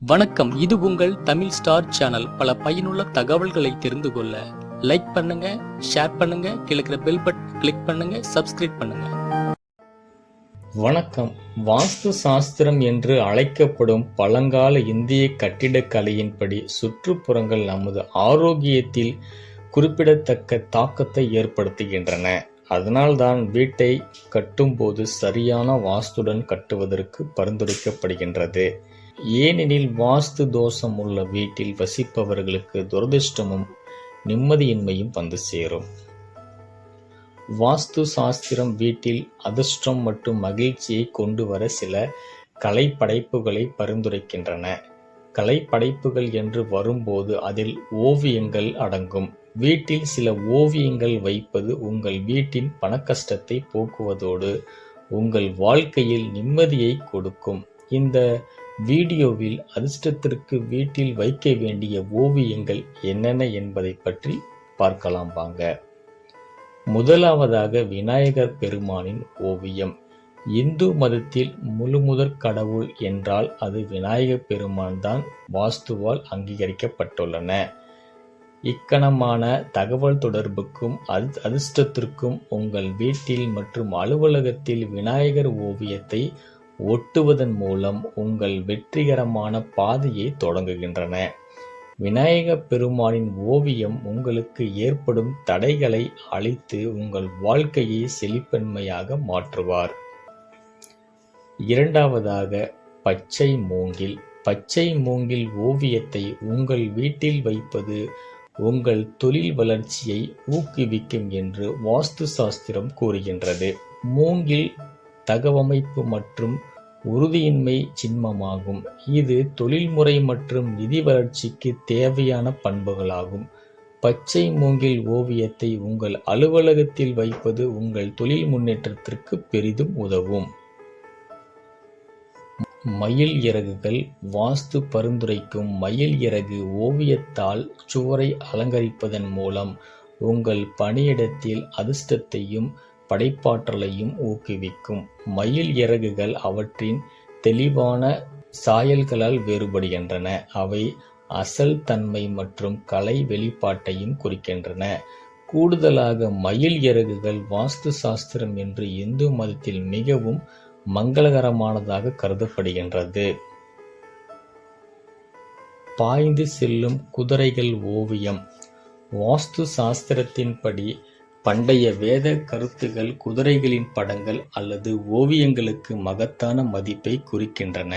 வணக்கம். இது உங்கள் தமிழ் ஸ்டார் சேனல். பல பயனுள்ள தகவல்களை தெரிந்து கொள்ள லைக் பண்ணுங்க ஷேர் பண்ணுங்க கிழக்கிற பெல் பட்டன் கிளிக் பண்ணுங்க சப்ஸ்கிரைப் பண்ணுங்க. வணக்கம். வாஸ்து சாஸ்திரம் என்று அழைக்கப்படும் பழங்கால இந்திய கட்டிடக்கலையின்படி சுற்றுப்புறங்கள் நமது ஆரோக்கியத்தில் குறிப்பிடத்தக்க தாக்கத்தை ஏற்படுத்துகின்றன. அதனால்தான் வீட்டை கட்டும்போது சரியான வாஸ்துடன் கட்டுவதற்கு பரிந்துரைக்கப்படுகின்றது. ஏனெனில் வாஸ்து தோஷம் உள்ள வீட்டில் வசிப்பவர்களுக்கு துரதிர்ஷ்டமும் நிம்மதியின்மையும் வந்து சேரும். வாஸ்து சாஸ்திரம் வீட்டில் அதிர்ஷ்டம் மற்றும் மகிழ்ச்சியை கொண்டு வர சில கலைப்படைப்புகளை பரிந்துரைக்கின்றன. கலைப்படைப்புகள் என்று வரும்போது அதில் ஓவியங்கள் அடங்கும். வீட்டில் சில ஓவியங்கள் வைப்பது உங்கள் வீட்டின் பணக்கஷ்டத்தை போக்குவதோடு உங்கள் வாழ்க்கையில் நிம்மதியை கொடுக்கும். இந்த வீடியோவில் அதிர்ஷ்டத்திற்கு வீட்டில் வைக்க வேண்டிய ஓவியங்கள் என்னென்ன என்பதை பற்றி பார்க்கலாம் வாங்க. முதலாவதாக விநாயகர் பெருமானின் ஓவியம். இந்து மதத்தில் முழுமுதற் கடவுள் என்றால் அது விநாயகர் பெருமான் தான் வாஸ்துவால் அங்கீகரிக்கப்பட்டுள்ளன. இக்கணமான தகவல் தொடர்புக்கும் அது அதிர்ஷ்டத்திற்கும் உங்கள் வீட்டில் மற்றும் அலுவலகத்தில் விநாயகர் ஓவியத்தை ஒட்டுவதன் மூலம் உங்கள் வெற்றிகரமான பாதையை தொடங்குகின்றன. விநாயக பெருமானின் ஓவியம் உங்களுக்கு ஏற்படும் தடைகளை அழித்து உங்கள் வாழ்க்கையை செழிப்பன்மையாக மாற்றுவார். இரண்டாவதாக பச்சை மூங்கில். பச்சை மூங்கில் ஓவியத்தை உங்கள் வீட்டில் வைப்பது உங்கள் தொழில் வளர்ச்சியை ஊக்குவிக்கும் என்று வாஸ்து சாஸ்திரம் கூறுகின்றது. மூங்கில் தகவமைப்பு மற்றும் உறுதியின்மை சின்மமாகும் இது தொழில்முறை மற்றும் நிதி வளர்ச்சிக்கு தேவையான பண்புகளாகும். பச்சை மூங்கில் ஓவியத்தை உங்கள் அலுவலகத்தில் வைப்பது உங்கள் தொழில் முன்னேற்றத்திற்கு பெரிதும் உதவும். மயில் இறகுகள் வாஸ்து பரிந்துரைக்கும் மயில் இறகு ஓவியத்தால் சுவரை அலங்கரிப்பதன் மூலம் உங்கள் பணியிடத்தில் அதிர்ஷ்டத்தையும் படைப்பாற்றலையும் ஊக்குவிக்கும். மயில் இறகுகள் அவற்றின் தெளிவான சாயல்களால் வேறுபடுகின்றன. அவை அசல் தன்மை மற்றும் கலை வெளிப்பாட்டையும் குறிக்கின்றன. கூடுதலாக மயில் இறகுகள் வாஸ்து சாஸ்திரம் என்று இந்து மதத்தில் மிகவும் மங்களகரமானதாக கருதப்படுகின்றது. பாய்ந்து செல்லும் குதிரைகள் ஓவியம். வாஸ்து சாஸ்திரத்தின்படி பண்டைய வேத கருத்துகள் குதிரைகளின் படங்கள் அல்லது ஓவியங்களுக்கு மகத்தான மதிப்பை குறிக்கின்றன.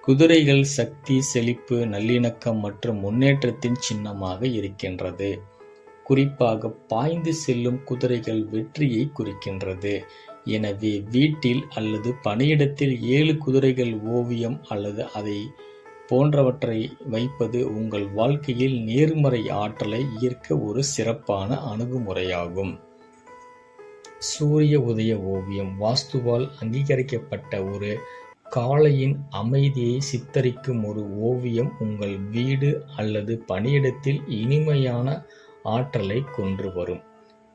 குதிரைகள் சக்தி செழிப்பு நல்லிணக்கம் மற்றும் முன்னேற்றத்தின் சின்னமாக இருக்கின்றது. குறிப்பாக பாய்ந்து செல்லும் குதிரைகள் வெற்றியை குறிக்கின்றது. எனவே வீட்டில் அல்லது பணியிடத்தில் ஏழு குதிரைகள் ஓவியம் அல்லது அதை போன்றவற்றை வைப்பது உங்கள் வாழ்க்கையில் நேர்மறை ஆற்றலை ஈர்க்க ஒரு சிறப்பான அணுகுமுறையாகும். சூரிய உதய ஓவியம் வாஸ்துவால் அங்கீகரிக்கப்பட்ட ஒரு காளையின் அமைதியை சித்தரிக்கும் ஒரு ஓவியம் உங்கள் வீடு அல்லது பணியிடத்தில் இனிமையான ஆற்றலை கொன்று வரும்.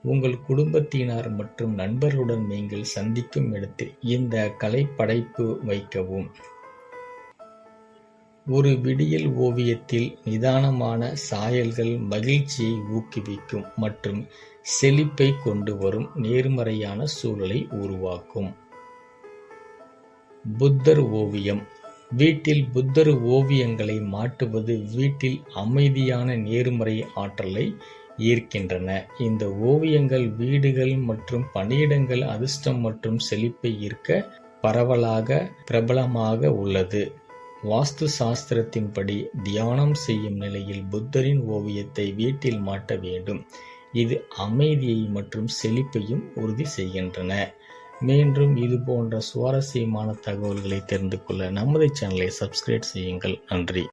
உங்கள் குடும்பத்தினர் மற்றும் நண்பர்களுடன் நீங்கள் சந்திக்கும் இடத்தில் இந்த கலைப்படைப்பு வைக்கவும். ஒரு விடியல் ஓவியத்தில் நிதானமான சாயல்கள் மகிழ்ச்சியை ஊக்குவிக்கும் மற்றும் செழிப்பை கொண்டு வரும் நேர்மறையான சூழலை உருவாக்கும். புத்தர் ஓவியம். வீட்டில் புத்தர் ஓவியங்களை மாட்டுவது வீட்டில் அமைதியான நேர்மறை ஆற்றலை ஈர்க்கின்றன. இந்த ஓவியங்கள் வீடுகள் மற்றும் பணியிடங்கள் அதிர்ஷ்டம் மற்றும் செழிப்பை ஈர்க்க பரவலாக பிரபலமாக உள்ளது. வாஸ்து சாஸ்திரத்தின்படி தியானம் செய்யும் நிலையில் புத்தரின் ஓவியத்தை வீட்டில் மாட்ட வேண்டும். இது அமைதியை மற்றும் செழிப்பையும் உறுதி செய்கின்றன. மீண்டும் இது போன்ற சுவாரஸ்யமான தகவல்களை தெரிந்து கொள்ள நமது சேனலை சப்ஸ்கிரைப் செய்யுங்கள். நன்றி.